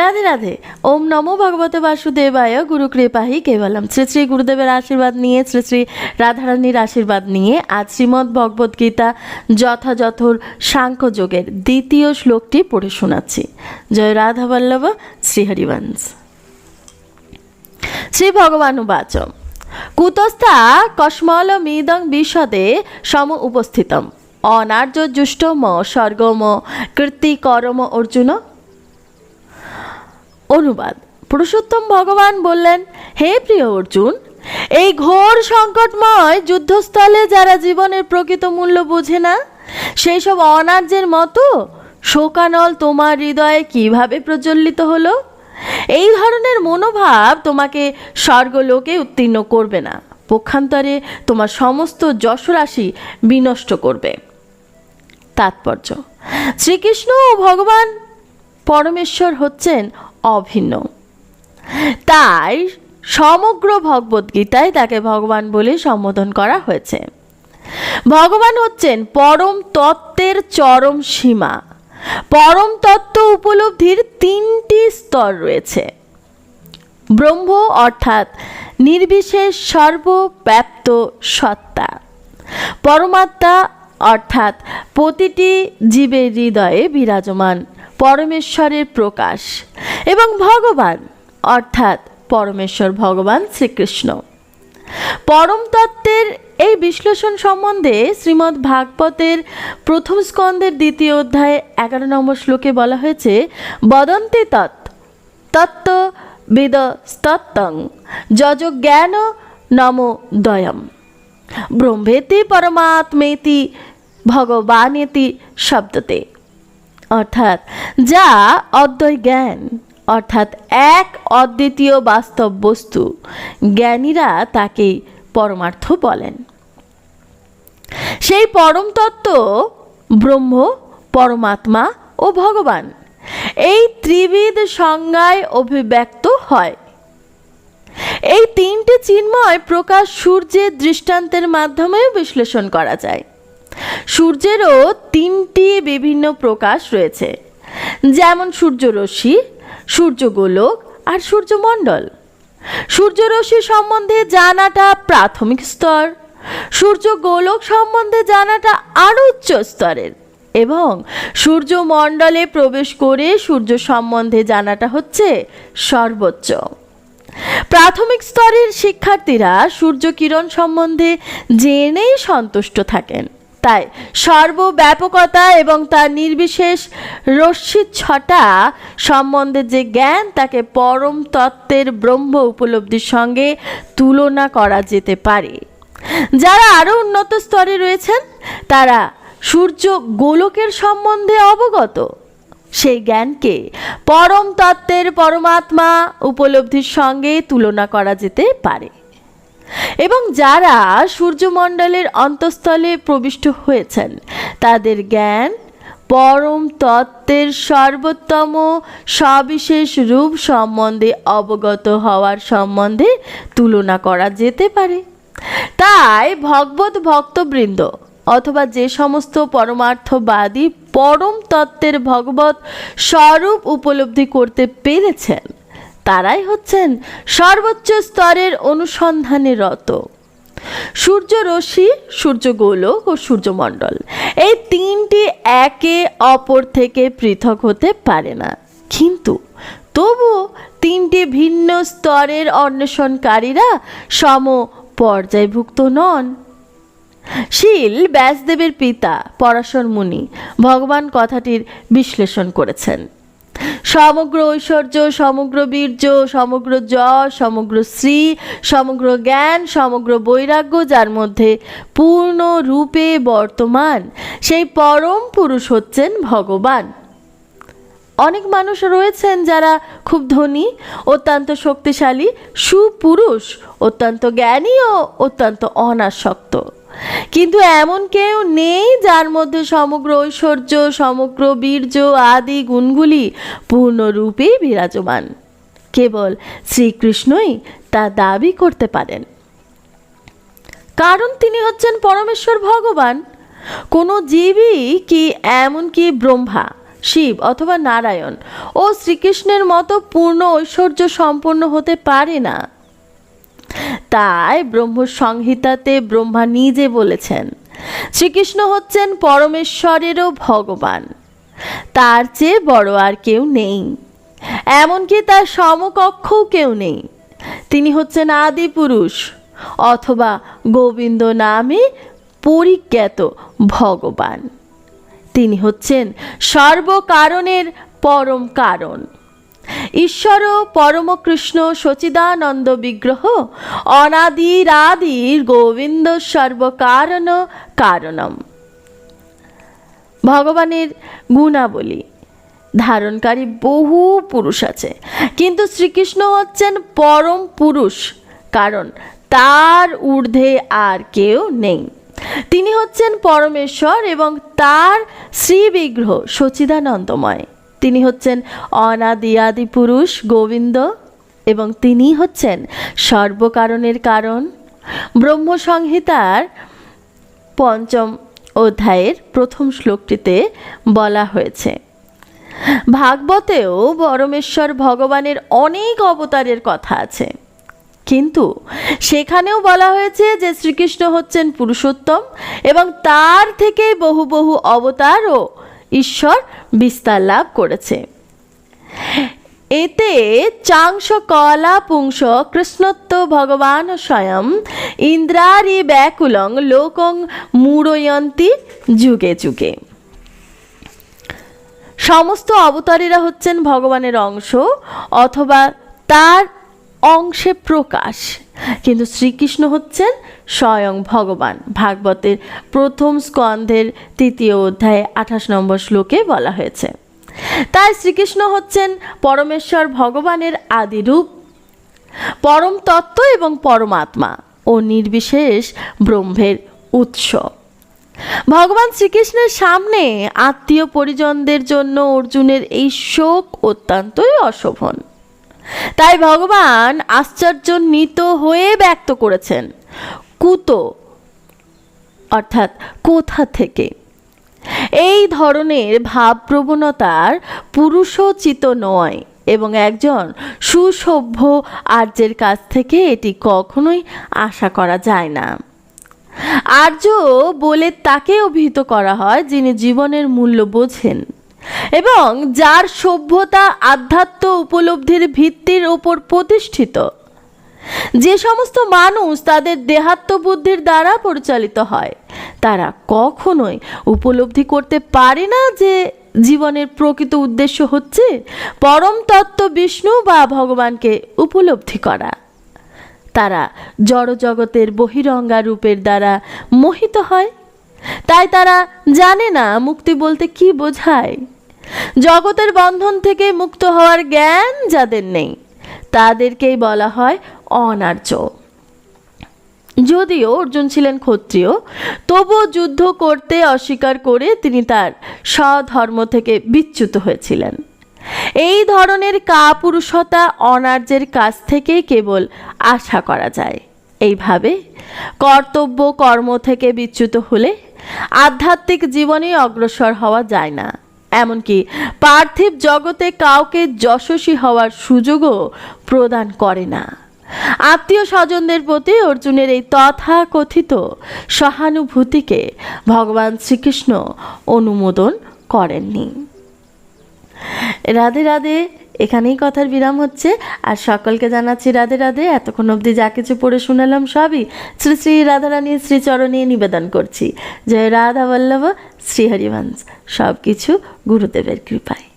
রাধে রাধে। ওম নমো ভগবতে বাসুদেবায়, গুরু কৃপাহি কেবলম। শ্রী শ্রী গুরুদেবের আশীর্বাদ নিয়ে, শ্রী শ্রী রাধারানীর আশীর্বাদ নিয়ে আজ শ্রীমদ্ ভগবদ গীতা যথাযথর সাংখ্যযোগের দ্বিতীয় শ্লোকটি পড়ে শোনাচ্ছি। জয় রাধা বল্লভ শ্রীহরিবংশ শ্রী ভগবানুবাচ কুতস্থা কস্মলমিদং বিশদে সম উপস্থিতম। অনার্য জুষ্টম স্বর্গম কীর্তিকরম অর্জুন অনুবাদ। পুরুষোত্তম ভগবান বললেন, হে প্রিয় অর্জুন, এই ঘোর সংকটময় যুদ্ধস্থলে যারা জীবনের প্রকৃত মূল্য বোঝে না, সেই সব অনার্যের মতো শোকানল তোমার হৃদয়ে কীভাবে প্রজ্বলিত হলো? এই ধরনের মনোভাব তোমাকে স্বর্গলোকে উত্তীর্ণ করবে না। পক্ষান্তরে তোমার সমস্ত যশরাশি বিনষ্ট করবে। তাৎপর্য। শ্রীকৃষ্ণ ও ভগবান পরমেশ্বর হচ্ছেন অভিন্ন। তাই সমগ্র ভগবদ্গীতায় তাকে ভগবান বলে সম্বোধন করা হয়েছে। ভগবান হচ্ছেন পরম তত্ত্বের চরম সীমা। পরম তত্ত্ব উপলব্ধির তিনটি স্তর রয়েছে। ব্রহ্ম অর্থাৎ নির্বিশেষ সর্বব্যাপ্ত সত্তা। পরমাত্মা অর্থাৎ প্রতিটি জীবের হৃদয়ে বিরাজমান পরমেশ্বরের প্রকাশ এবং ভগবান, অর্থাৎ পরমেশ্বর ভগবান শ্রীকৃষ্ণ। পরম তত্ত্বের এই বিশ্লেষণ সম্বন্ধে শ্রীমদ্ ভাগবতের প্রথম স্কন্দের দ্বিতীয় অধ্যায়ে এগারো নম্বর শ্লোকে বলা হয়েছে, বদন্তি তৎ, তত্ত্ব বেদ স্তত্তং যজ জ্ঞান নম দয়ম। ব্রহ্মেতি পরমাত্মেতি ভগবানেতি শব্দতে। অর্থাৎ যা অদ্বয় জ্ঞান, অর্থাৎ এক অদ্বিতীয় বাস্তব বস্তু। জ্ঞানীরা তাকে পরমার্থ বলেন। সেই পরম তত্ত্ব ব্রহ্ম, পরমাত্মা ও ভগবান, এই ত্রিবিধ সংজ্ঞায় অভিব্যক্ত হয়। এই তিনটি চিন্ময় প্রকাশ সূর্যের দৃষ্টান্তের মাধ্যমেও বিশ্লেষণ করা যায়। সূর্যেরও তিনটি বিভিন্ন প্রকাশ রয়েছে। যেমন সূর্যরশ্মি, সূর্যগোলক আর সূর্যমণ্ডল। সূর্যরশ্মি সম্বন্ধে জানাটা প্রাথমিক স্তর, সূর্যগোলক সম্বন্ধে জানাটা আরও উচ্চ স্তরের এবং সূর্যমণ্ডলে প্রবেশ করে সূর্য সম্বন্ধে জানাটা হচ্ছে সর্বোচ্চ। প্রাথমিক স্তরের শিক্ষার্থীরা সূর্যকিরণ সম্বন্ধে জেনেই সন্তুষ্ট থাকেন। তাই সর্বব্যাপকতা এবং তার নির্বিশেষ রশ্মির ছটা সম্বন্ধে যে জ্ঞান, তাকে পরম তত্ত্বের ব্রহ্ম উপলব্ধির সঙ্গে তুলনা করা যেতে পারে। যারা আরও উন্নত স্তরে রয়েছেন, তারা সূর্য গোলকের সম্বন্ধে অবগত। সেই জ্ঞানকে পরম তত্ত্বের পরমাত্মা উপলব্ধির সঙ্গে তুলনা করা যেতে পারে। এবং যারা সূর্যমণ্ডলের অন্তঃস্থলে প্রবিষ্ট হয়েছেন, তাদের জ্ঞান পরম তত্ত্বের সর্বোত্তম সবিশেষ রূপ সম্বন্ধে অবগত হওয়ার সম্বন্ধে তুলনা করা যেতে পারে। তাই ভগবত ভক্তবৃন্দ অথবা যে সমস্ত পরমার্থবাদী পরম তত্ত্বের ভগবত স্বরূপ উপলব্ধি করতে পেরেছেন তারাই হচ্ছেন সর্বোচ্চ স্তরের অনুসন্ধানে রত। সূর্য রশ্মি সূর্যগোলক ও সূর্যমণ্ডল এই তিনটি একে অপর থেকে পৃথক হতে পারে না। কিন্তু তবুও তিনটি ভিন্ন স্তরের অন্বেষণকারীরা সম পর্যায়ভুক্ত নন। শীল ব্যাসদেবের পিতা পরাশর মুনি ভগবান কথাটির বিশ্লেষণ করেছেন। সমগ্র ঐশ্বর্য, সমগ্র বীর্য, সমগ্র যশ, সমগ্র শ্রী সমগ্র জ্ঞান, সমগ্র বৈরাগ্য যার মধ্যে পূর্ণ রূপে বর্তমান, সেই পরম পুরুষ হচ্ছেন ভগবান। অনেক মানুষ রয়েছেন যারা খুব ধনী, অত্যন্ত শক্তিশালী, সুপুরুষ, অত্যন্ত জ্ঞানী ও অত্যন্ত অনাসক্ত। কিন্তু এমন কেউ নেই যার মধ্যে সমগ্র ঐশ্বর্য, সমগ্র বীর্য আদি গুণগুলি পূর্ণরূপে বিরাজমান। কেবল শ্রীকৃষ্ণই তা দাবি করতে পারেন। কারণ তিনি হচ্ছেন পরমেশ্বর ভগবান। কোনো জীবই কি এমনকি ব্রহ্মা, শিব অথবা নারায়ণ ও শ্রীকৃষ্ণের মতো পূর্ণ ঐশ্বর্য সম্পন্ন হতে পারে না। তাই ব্রহ্ম সংহিতাতে ব্রহ্মা নিজে বলেছেন, শ্রীকৃষ্ণ হচ্ছেন পরমেশ্বরেরও ভগবান। তার চেয়ে বড় আর কেউ নেই, এমনকি তার সমকক্ষও কেউ নেই। তিনি হচ্ছেন আদি পুরুষ অথবা গোবিন্দ নামে পরিজ্ঞাত ভগবান। তিনি হচ্ছেন সর্বকারণের পরম কারণ। ঈশ্বর পরমকৃষ্ণ সচিদানন্দ বিগ্রহ, অনাদিরাদির গোবিন্দ সর্বকারণ কারণম। ভগবানের গুণাবলী ধারণকারী বহু পুরুষ আছে, কিন্তু শ্রীকৃষ্ণ হচ্ছেন পরম পুরুষ, কারণ তার ঊর্ধ্বে আর কেউ নেই। তিনি হচ্ছেন পরমেশ্বর এবং তার শ্রীবিগ্রহ সচিদানন্দময়। তিনি হচ্ছেন অনাদি আদি পুরুষ গোবিন্দ এবং তিনি হচ্ছেন সর্বকারণের কারণ। ব্রহ্মসংহিতার পঞ্চম অধ্যায়ের প্রথম শ্লোকটিতে বলা হয়েছে, ভাগবতেও পরমেশ্বর ভগবানের অনেক অবতারের কথা আছে। কিন্তু সেখানেও বলা হয়েছে যে শ্রীকৃষ্ণ হচ্ছেন পুরুষোত্তম এবং তার থেকে বহু বহু অবতার ও ঈশ্বর বিস্তার লাভ করেছে। এতে চাংশ কলা পুংস কৃষ্ণত্ব, ভগবান স্বয়ং ইন্দ্রারি ব্যাকুলং, লোকং মূড়য়ন্তি যুগে যুগে। সমস্ত অবতারীরা হচ্ছেন ভগবানের অংশ অথবা তার অংশে প্রকাশ। কিন্তু শ্রীকৃষ্ণ হচ্ছেন স্বয়ং ভগবান। ভাগবতের প্রথম স্কন্ধের তৃতীয় অধ্যায়ে আঠাশ নম্বর শ্লোকে বলা হয়েছে, তাই শ্রীকৃষ্ণ হচ্ছেন পরমেশ্বর ভগবানের আদিরূপ পরম তত্ত্ব এবং পরমাত্মা ও নির্বিশেষ ব্রহ্মের উৎস। ভগবান শ্রীকৃষ্ণের সামনে আত্মীয় পরিজনদের জন্য অর্জুনের এই শোক অত্যন্তই অশোভন। তাই ভগবান আশ্চর্য আশ্চর্যজনিত হয়ে ব্যক্ত করেছেন কুতো, অর্থাৎ কোথা থেকে? এই ধরনের ভাবপ্রবণতার পুরুষোচিত নয় এবং একজন সুসভ্য আর্যের কাছ থেকে এটি কখনোই আশা করা যায় না। আর্য বলে তাকে অভিহিত করা হয় যিনি জীবনের মূল্য বোঝেন এবং যার সভ্যতা আধ্যাত্ম উপলব্ধির ভিত্তির ওপর প্রতিষ্ঠিত। যে সমস্ত মানুষ তাদের দেহাত্ম বুদ্ধির দ্বারা পরিচালিত হয়, তারা কখনোই উপলব্ধি করতে পারে না যে জীবনের প্রকৃত উদ্দেশ্য হচ্ছে পরম তত্ত্ব বিষ্ণু বা ভগবানকে উপলব্ধি করা। তারা জড়জগতের বহিরঙ্গা রূপের দ্বারা মোহিত হয়। তাই তারা জানে না মুক্তি বলতে কি বোঝায়। জগতের বন্ধন থেকে মুক্ত হওয়ার জ্ঞান যাদের নেই তাদেরকেই বলা হয় অনার্য। যদিও অর্জুন ছিলেন ক্ষত্রিয়, তবুও যুদ্ধ করতে অস্বীকার করে তিনি তার স্বধর্ম থেকে বিচ্যুত হয়েছিলেন। এই ধরনের কাপুরুষতা অনার্যের কাছ থেকেই কেবল আশা করা যায়। এইভাবে কর্তব্য কর্ম থেকে বিচ্যুত হলে আধ্যাত্মিক জীবনে অগ্রসর হওয়া যায় না। এমনকি পার্থিব জগতে কাউকে যশস্বী হওয়ার সুযোগও প্রদান করে না। আত্মীয় স্বজনদের প্রতি অর্জুনের এই তথাকথিত সহানুভূতিকে ভগবান শ্রীকৃষ্ণ অনুমোদন করেননি। রাধে রাধে এখানেই কথার বিরাম হচ্ছে। আর সকলকে জানাচ্ছি রাধে রাধে। এতক্ষণ অবধি যা কিছু পড়ে শুনালাম সবই শ্রী শ্রী রাধারানীর শ্রীচরণে নিবেদন করছি। জয় রাধা বল্লভ, শ্রীহরিবংশ। সব কিছু গুরুদেবের কৃপায়।